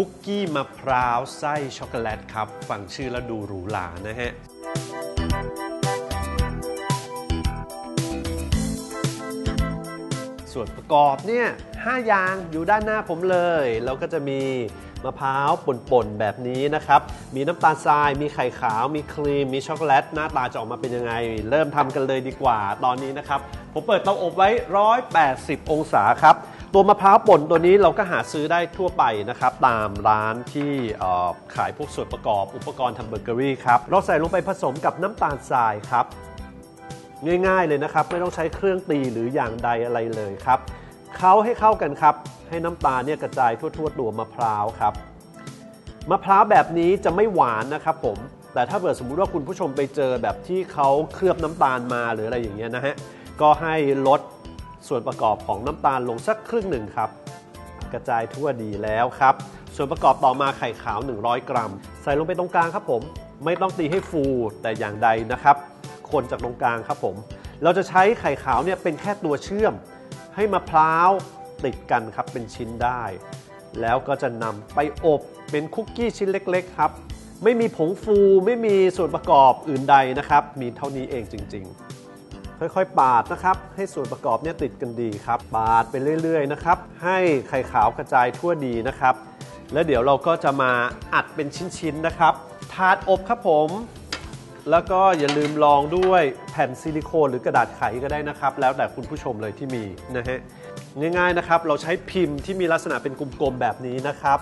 คุกกี้มะพร้าวไส้ช็อกโกแลตครับ ฟังชื่อแล้วดูหรูหรานะฮะส่วนประกอบเนี่ยห้าอย่างอยู่ด้านหน้าผมเลยแล้วก็จะมี มะพร้าวป่นๆ แบบนี้นะครับ มีน้ำตาลทราย มีไข่ขาว มีครีม มีช็อกโกแลต หน้าตาจะออกมาเป็นยังไง เริ่มทำกันเลยดีกว่า ตอนนี้นะครับ ผมเปิดเตาอบไว้ 180 องศาครับ ตัวมะพร้าวป่นตัวนี้เราก็หาซื้อได้ทั่วไปนะครับ ตามร้านที่ขายพวกส่วนประกอบอุปกรณ์ทำเบเกอรี่ครับ เราใส่ลงไปผสมกับน้ำตาลทรายครับ ง่ายๆเลยนะครับ ไม่ต้องใช้เครื่องตีหรืออย่างใดอะไรเลยครับ เขาให้เข้ากันครับ ให้น้ำตาลเนี่ยกระจายทั่วๆตัวมะพร้าวครับ มะพร้าวแบบนี้จะไม่หวานนะครับผม แต่ถ้าเกิดสมมุติว่าคุณผู้ชมไปเจอแบบที่เขาเคลือบน้ำตาลมาหรืออะไรอย่างเงี้ยนะฮะ ก็ให้ลดส่วนประกอบของน้ำตาลลงสักครึ่งหนึ่งครับ กระจายทั่วดีแล้วครับ ส่วนประกอบต่อมาไข่ขาว 100 กรัม ใส่ลงไปตรงกลางครับผม ไม่ต้องตีให้ฟูแต่อย่างใดนะครับ คนจากตรงกลางครับผม เราจะใช้ไข่ขาวเนี่ยเป็นแค่ตัวเชื่อม ให้มะพร้าวติดกันครับเป็นชิ้นได้ แล้วก็จะนำไปอบเป็นคุกกี้ชิ้นเล็กๆครับ ไม่มีผงฟูไม่มีส่วนประกอบอื่นใดนะครับ มีเท่านี้เองจริง ๆ ค่อยๆ ปาดนะครับ ให้ส่วนประกอบเนี่ยติดกันดีครับ ปาดไปเรื่อยๆนะครับ ให้ไข่ขาวกระจายทั่วดีนะครับ แล้วเดี๋ยวเราก็จะมาอัดเป็นชิ้นๆนะครับ ถาดอบครับผม แล้วก็อย่าลืมลองด้วยแผ่นซิลิโคนหรือกระดาษไขก็ได้นะครับ แล้วแต่คุณผู้ชมเลยที่มีนะฮะง่ายๆนะครับ เราใช้พิมพ์ที่มีลักษณะเป็นกลมๆแบบนี้นะครับ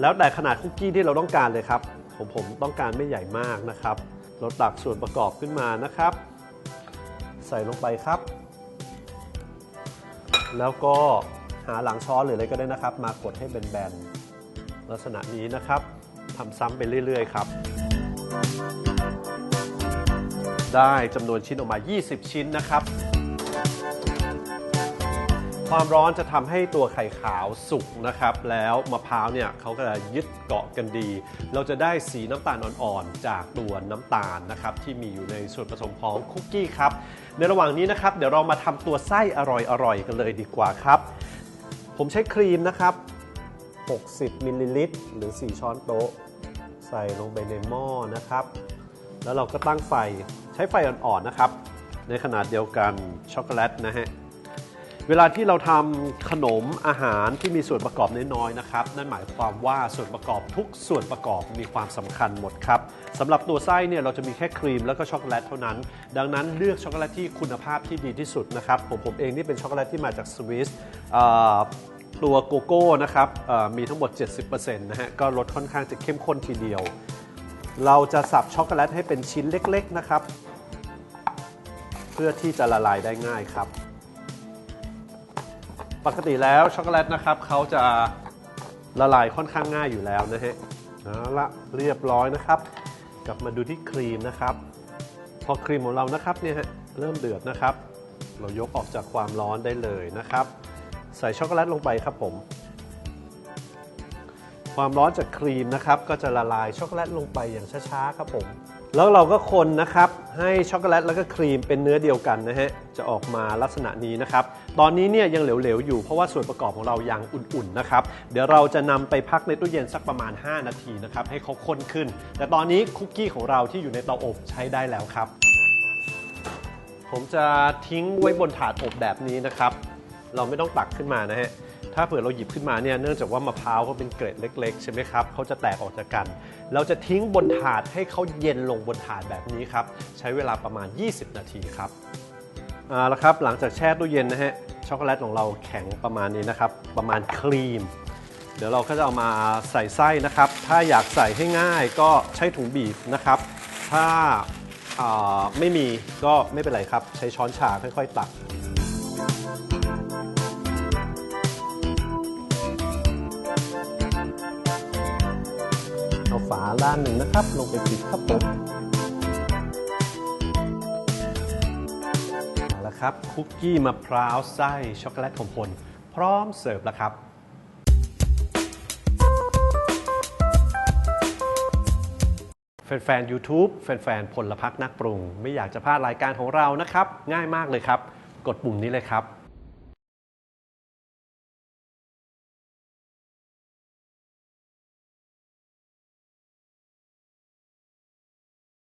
แล้วแต่ขนาดคุกกี้ที่เราต้องการเลยครับผมผมต้องการไม่ใหญ่มากนะครับ เราตักส่วนประกอบขึ้นมานะครับ ใส่ลงไปครับ แล้วก็หาหลังช้อนหรืออะไรก็ได้นะครับ มากดให้แบนๆลักษณะนี้นะครับทำซ้ำไปเรื่อย ๆ ครับ ได้จำนวนชิ้นออกมา 20 ชิ้นนะครับ ความร้อนจะทำให้ตัวไข่ขาวสุกนะครับ แล้วมะพร้าวเนี่ยเขาก็จะยึดเกาะกันดี เราจะได้สีน้ำตาลอ่อนๆ จากตัวน้ำตาลนะครับ ที่มีอยู่ในส่วนผสมของคุกกี้ครับ ในระหว่างนี้นะครับ เดี๋ยวเรามาทำตัวไส้อร่อยๆ กันเลยดีกว่าครับ ผมใช้ครีมนะครับ 60มิลลิลิตรหรือ 4 ช้อนโต๊ะ ใส่ลงไปในหม้อนะครับ แล้วเราก็ตั้งไฟใช้ไฟอ่อนๆนะครับ ในขนาดเดียวกันช็อกโกแลตนะฮะเวลาที่เราทำขนมอาหารที่มีส่วนประกอบน้อยๆนะครับ นั่นหมายความว่าส่วนประกอบทุกส่วนประกอบมีความสำคัญหมดครับสำหรับตัวไส้เนี่ยเราจะมีแค่ครีมแล้วก็ช็อกโกแลตเท่านั้น ดังนั้นเลือกช็อกโกแลตที่คุณภาพที่ดีที่สุดนะครับผมผมเองนี่เป็นช็อกโกแลตที่มาจากสวิสอ่อ ตัวโกโก้นะครับมีทั้งหมด 70%นะฮะก็รสค่อนข้างจะเข้มข้นทีเดียว เราจะสับช็อกโกแลตให้เป็นชิ้นเล็กๆนะครับ เพื่อที่จะละลายได้ง่ายครับ ปกติแล้วช็อกโกแลตนะครับเขาจะละลายค่อนข้างง่ายอยู่แล้วนะฮะเอาละเรียบร้อยนะครับ กลับมาดูที่ครีมนะครับ พอครีมของเรานะครับเนี่ยฮะเริ่มเดือดนะครับ เรายกออกจากความร้อนได้เลยนะครับ ใส่ช็อกโกแลตลงไปครับผม ความร้อนจากครีมนะครับก็จะละลายช็อกโกแลตลงไปอย่างช้าๆครับผม แล้วเราก็คนนะครับให้ช็อกโกแลตแล้วก็ครีมเป็นเนื้อเดียวกันนะฮะจะออกมาลักษณะนี้นะครับ ตอนนี้เนี่ยยังเหลวๆอยู่เพราะว่าส่วนประกอบของเรายังอุ่นๆนะครับ เดี๋ยวเราจะนำไปพักในตู้เย็นสักประมาณ 5 นาทีนะครับให้เขาข้นขึ้น แต่ตอนนี้คุกกี้ของเราที่อยู่ในเตาอบใช้ได้แล้วครับผมจะทิ้งไว้บนถาดอบแบบนี้นะครับ เราไม่ต้องตักขึ้นมานะฮะถ้าเผื่อเราหยิบขึ้นมาเนี่ยเนื่องจากว่ามะพร้าวเขาเป็นเกล็ดเล็ก ๆ ใช่ไหมครับเขาจะแตกออกจากกัน เราจะทิ้งบนถาดให้เขาเย็นลงบนถาดแบบนี้ครับใช้เวลาประมาณ 20 นาทีครับเอาละครับหลังจากแช่ตู้เย็นนะฮะช็อกโกแลตของเราแข็งประมาณนี้นะครับ ประมาณครีม เดี๋ยวเราก็จะเอามาใส่ไส้นะครับ ถ้าอยากใส่ให้ง่ายก็ใช้ถุงบีบนะครับ ถ้าาไม่มีก็ไม่เป็นไรครับ ใช้ช้อนชาค่อยๆตัก เอาฝาด้านหนึ่งนะครับ ลงไปปิดครับผมเอาละครับคุกกี้มะพร้าวไส้ช็อกโกแลตของพลพร้อมเสิร์ฟแล้วครับแฟนๆ YouTube แฟนๆ พลพักนักปรุง ไม่อยากจะพลาดรายการของเรานะครับ ง่ายมากเลยครับ กดปุ่มนี้เลยครับ